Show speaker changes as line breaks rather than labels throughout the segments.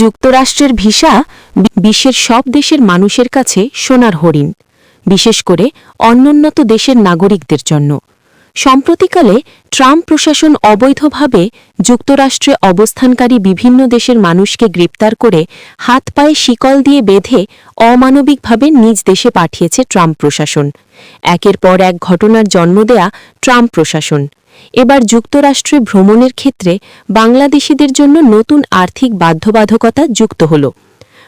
যুক্তরাষ্ট্রের ভিসা বিশ্বের সব দেশের মানুষের কাছে সোনার হরিণ, বিশেষ করে অনুন্নত দেশের নাগরিকদের জন্য। সম্প্রতিকালে ট্রাম্প প্রশাসন অবৈধভাবে যুক্তরাষ্ট্রে অবস্থানকারী বিভিন্ন দেশের মানুষকে গ্রেপ্তার করে হাত পায়ে শিকল দিয়ে বেঁধে অমানবিকভাবে নিজ দেশে পাঠিয়েছে ট্রাম্প প্রশাসন। একের পর এক ঘটনার জন্ম দেয়া ট্রাম্প প্রশাসন। এবার যুক্তরাষ্ট্রে ভ্রমণের ক্ষেত্রে বাংলাদেশিদের জন্য নতুন আর্থিক বাধ্যবাধকতা যুক্ত হল।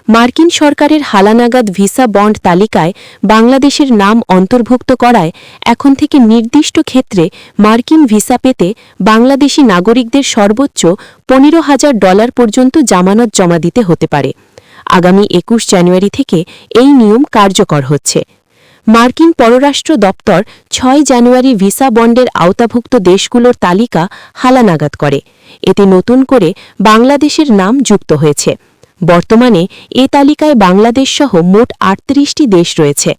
মার্কিন সরকারের হালানাগাদ ভিসা বন্ড তালিকায় বাংলাদেশের নাম অন্তর্ভুক্ত করায় এখন থেকে নির্দিষ্ট ক্ষেত্রে মার্কিন ভিসা পেতে বাংলাদেশি নাগরিকদের সর্বোচ্চ পনেরো হাজার ডলার পর্যন্ত জামানত জমা দিতে হতে পারে। আগামী একুশ জানুয়ারি থেকে এই নিয়ম কার্যকর হচ্ছে। মার্কিন পররাষ্ট্র দপ্তর ছয় জানুয়ারি ভিসা বন্ডের আওতাভুক্ত দেশগুলোর তালিকা হালানাগাদ করে। এতে নতুন করে বাংলাদেশের নাম যুক্ত হয়েছে। বর্তমানে এ তালিকায় বাংলাদেশসহ মোট আটত্রিশটি দেশ রয়েছে।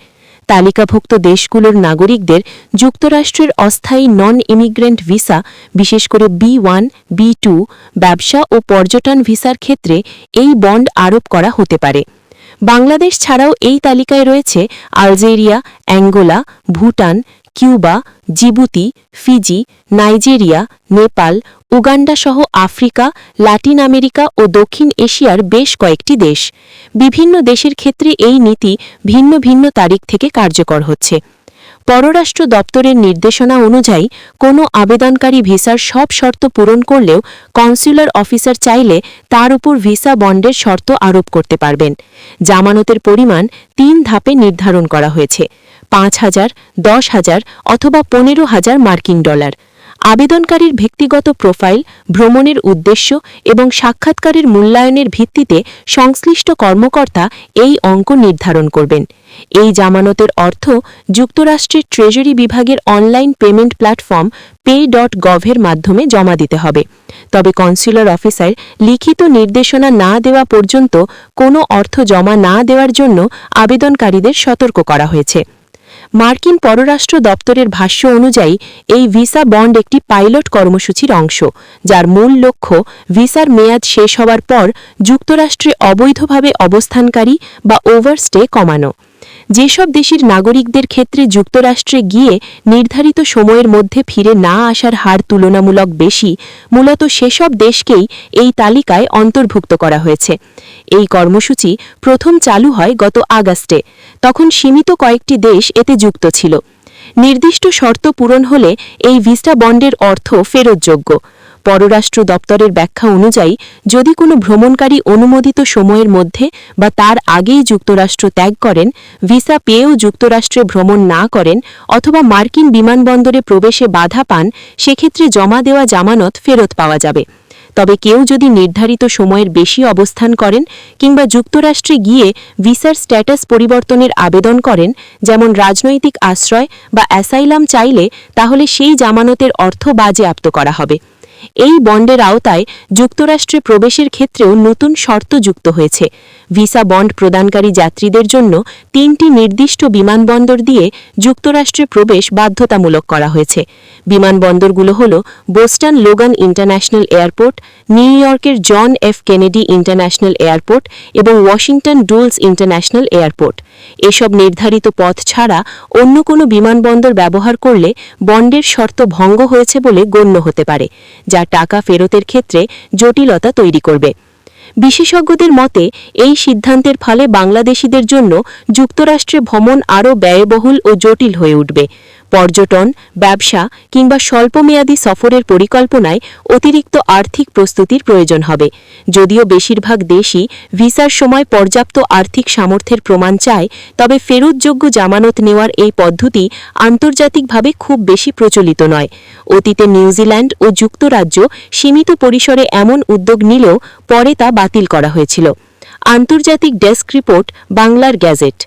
তালিকাভুক্ত দেশগুলোর নাগরিকদের যুক্তরাষ্ট্রের অস্থায়ী নন ইমিগ্রেন্ট ভিসা বিশেষ করে বি ওয়ান বি টু ব্যবসা ও পর্যটন ভিসার ক্ষেত্রে এই বন্ড আরোপ করা হতে পারে। বাংলাদেশ ছাড়াও এই তালিকায় রয়েছে Algeria, Angola, Bhutan Cuba, Djibouti, Fiji, Nigeria, Nepal, Uganda সহ আফ্রিকা, লাতিন আমেরিকা ও দক্ষিণ এশিয়ার বেশ কয়েকটি দেশ। বিভিন্ন দেশের ক্ষেত্রে এই নীতি ভিন্ন ভিন্ন তারিখ থেকে কার্যকর হচ্ছে। পররাষ্ট্র দপ্তরের নির্দেশনা অনুযায়ী কোনো আবেদনকারী ভিসার সব শর্ত পূরণ করলেও কনস্যুলার অফিসার চাইলে তার উপর ভিসা বন্ডের শর্ত আরোপ করতে পারবেন। জামানতের পরিমাণ তিন ধাপে নির্ধারণ করা হয়েছে। পাঁচ হাজার, দশ হাজার অথবা পনেরো হাজার মার্কিন ডলার। আবেদনকারীর ব্যক্তিগত প্রোফাইল, ভ্রমণের উদ্দেশ্য এবং সাক্ষাৎকারের মূল্যায়নের ভিত্তিতে সংশ্লিষ্ট কর্মকর্তা এই অঙ্ক নির্ধারণ করবেন। এই জামানতের অর্থ যুক্তরাষ্ট্রের ট্রেজারি বিভাগের online payment platform pay dot গভের মাধ্যমে জমা দিতে হবে। তবে কনস্যুলার অফিসার লিখিত নির্দেশনা না দেওয়া পর্যন্ত কোনো অর্থ জমা না দেওয়ার জন্য আবেদনকারীদের সতর্ক করা হয়েছে। মার্কিন পররাষ্ট্র দপ্তরের ভাষ্য অনুযায়ী, এই ভিসা বন্ড একটি পাইলট কর্মসূচির অংশ, যার মূল লক্ষ্য ভিসার মেয়াদ শেষ হওয়ার পর যুক্তরাষ্ট্রে অবৈধভাবে অবস্থানকারী বা ওভারস্টে কমানো। যেসব দেশের নাগরিকদের ক্ষেত্রে যুক্তরাষ্ট্রে গিয়ে নির্ধারিত সময়ের মধ্যে ফিরে না আসার হার তুলনামূলক বেশি, মূলত সেসব দেশকেই এই তালিকায় অন্তর্ভুক্ত করা হয়েছে। এই কর্মসূচি প্রথম চালু হয় গত আগস্টে, তখন সীমিত কয়েকটি দেশ এতে যুক্ত ছিল। নির্দিষ্ট শর্ত পূরণ হলে এই ভিসা বন্ডের অর্থ ফেরতযোগ্য। পররাষ্ট্র দপ্তরের ব্যাখ্যা অনুযায়ী, যদি কোনো ভ্রমণকারী অনুমোদিত সময়ের মধ্যে বা তার আগেই যুক্তরাষ্ট্র ত্যাগ করেন, ভিসা পেয়েও যুক্তরাষ্ট্রে ভ্রমণ না করেন অথবা মার্কিন বিমানবন্দরে প্রবেশে বাধা পান, সেক্ষেত্রে জমা দেওয়া জামানত ফেরত পাওয়া যাবে। তবে কেউ যদি নির্ধারিত সময়ের বেশি অবস্থান করেন কিংবা যুক্তরাষ্ট্রে গিয়ে ভিসার স্ট্যাটাস পরিবর্তনের আবেদন করেন, যেমন রাজনৈতিক আশ্রয় বা অ্যাসাইলাম চাইলে, তাহলে সেই জামানতের অর্থ বাজেয়াপ্ত করা হবে। এই বন্ডের আওতায় যুক্তরাষ্ট্রে প্রবেশের ক্ষেত্রেও নতুন শর্ত যুক্ত হয়েছে। ভিসা বন্ড প্রদানকারী যাত্রীদের জন্য তিনটি নির্দিষ্ট বিমানবন্দর দিয়ে যুক্তরাষ্ট্রে প্রবেশ বাধ্যতামূলক করা হয়েছে। বিমানবন্দরগুলো হল Boston Logan international airport, New ইয়র্কের John F Kennedy international airport এবং ওয়াশিংটন ডুলস ইন্টারন্যাশনাল এয়ারপোর্ট। এসব নির্ধারিত পথ ছাড়া অন্য কোনো বিমানবন্দর ব্যবহার করলে বন্ডের শর্ত ভঙ্গ হয়েছে বলে গণ্য হতে পারে। যা টাকা ফেরতের ক্ষেত্রে জটিলতা তৈরি করবে। বিশেষজ্ঞদের মতে, এই সিদ্ধান্তের ফলে বাংলাদেশিদের জন্য যুক্তরাষ্ট্রে ভ্রমণ আরও ব্যয়বহুল ও জটিল হয়ে উঠবে। পর্যটন, ব্যবসা কিংবা স্বল্পমেয়াদী সফরের পরিকল্পনায় অতিরিক্ত আর্থিক প্রস্তুতির প্রয়োজন হবে। যদিও বেশিরভাগ দেশই ভিসার সময় পর্যাপ্ত আর্থিক সামর্থ্যের প্রমাণ চায়, তবে ফেরতযোগ্য জামানত নেওয়ার এই পদ্ধতি আন্তর্জাতিকভাবে খুব বেশি প্রচলিত নয়। অতীতে নিউজিল্যান্ড ও যুক্তরাজ্য সীমিত পরিসরে এমন উদ্যোগ নিলেও পরে তা বাতিল করা হয়েছিল। আন্তর্জাতিক ডেস্ক রিপোর্ট, বাংলার গ্যাজেট।